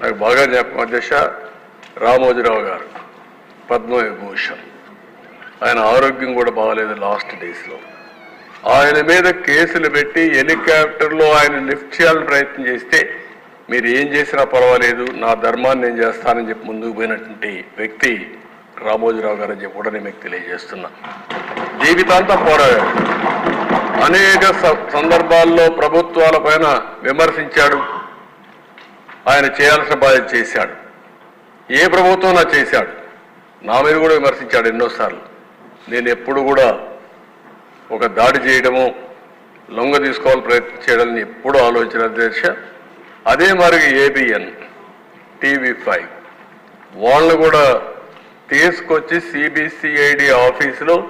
నాకు బాగా జ్ఞాపకం అధ్యక్ష రామోజీరావు గారు పద్మవిభూషణ్. ఆయన ఆరోగ్యం కూడా బాగాలేదు లాస్ట్ డేస్లో. ఆయన మీద కేసులు పెట్టి హెలికాప్టర్లో ఆయన లిఫ్ట్ చేయాలని ప్రయత్నం చేస్తే మీరు ఏం చేసినా పర్వాలేదు నా ధర్మాన్ని నేను చేస్తానని చెప్పి ముందుకు పోయినటువంటి వ్యక్తి రామోజీరావు గారు అని చెప్పి కూడా నేను మీకు తెలియజేస్తున్నా. జీవితాంతం పోరాడాడు. అనేక స- సందర్భాల్లో ప్రభుత్వాల పైన విమర్శించాడు. ఆయన చేయాల్సిన బాధ్యత చేశాడు. ఏ ప్రభుత్వం నా చేశాడు. నా మీద కూడా విమర్శించాడు ఎన్నోసార్లు. నేను ఎప్పుడు కూడా ఒక దాడి చేయడము లొంగ తీసుకోవాలని ప్రయత్నం చేయడాన్ని ఎప్పుడూ ఆలోచన అధ్యక్ష అదే మరి ఏబిఎన్ టీవీ ఫైవ్ వాళ్ళు కూడా తీసుకొచ్చి సిబిసిఐడి ఆఫీసులో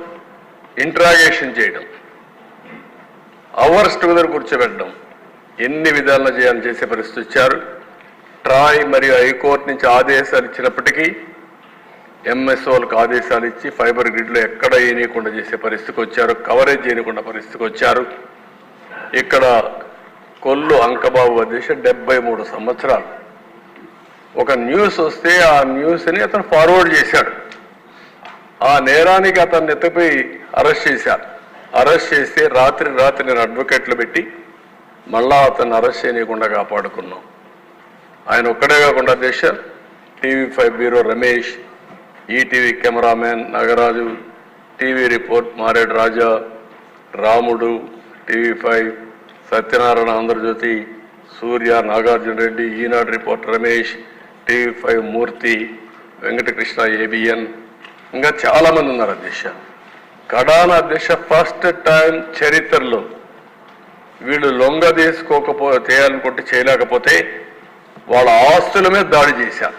ఇంట్రాగేషన్ చేయడం. అవర్స్ టుగెదర్ కూర్చోబెట్టడం. ఎన్ని విధాలను చేయాలని చేసే పరిస్థితి వచ్చారు. ట్రాయ్ మరియు హైకోర్టు నుంచి ఆదేశాలు ఇచ్చినప్పటికీ ఎంఎస్ఓలకు ఆదేశాలు ఇచ్చి ఫైబర్ గ్రిడ్లో ఎక్కడ వేయనీయకుండా చేసే పరిస్థితికి వచ్చారు కవరేజ్ చేయకుండా పరిస్థితికి వచ్చారు. ఇక్కడ కొల్లు అంకబాబు అధ్యక్ష డెబ్బై మూడు సంవత్సరాలు. ఒక న్యూస్ వస్తే ఆ న్యూస్ని అతను ఫార్వర్డ్ చేశాడు. ఆ నేరానికి అతన్ని ఎత్తిపోయి అరెస్ట్ చేశారు. అరెస్ట్ చేస్తే రాత్రి రాత్రి నేను అడ్వకేట్లు పెట్టి మళ్ళా అతన్ని అరెస్ట్ చేయకుండా కాపాడుకున్నాం. ఆయన ఒక్కడే కాకుండా అధ్యక్ష TV five bureau Ramesh ETV cameraman Nagaraju TV report Maredu Raja Ramudu TV five Satyanarayana Andhrajyothi Surya Nagarjuna Reddy Eenadu report Ramesh TV five Murthy Venkatakrishna ABN. ఇంకా చాలామంది ఉన్నారు అధ్యక్ష. కడాన అధ్యక్ష ఫస్ట్ టైం చరిత్రలో వీళ్ళు లొంగ తీసుకోకపో చేయాలనుకుంటే చేయలేకపోతే వాళ్ళ ఆస్తుల మీద దాడి చేశారు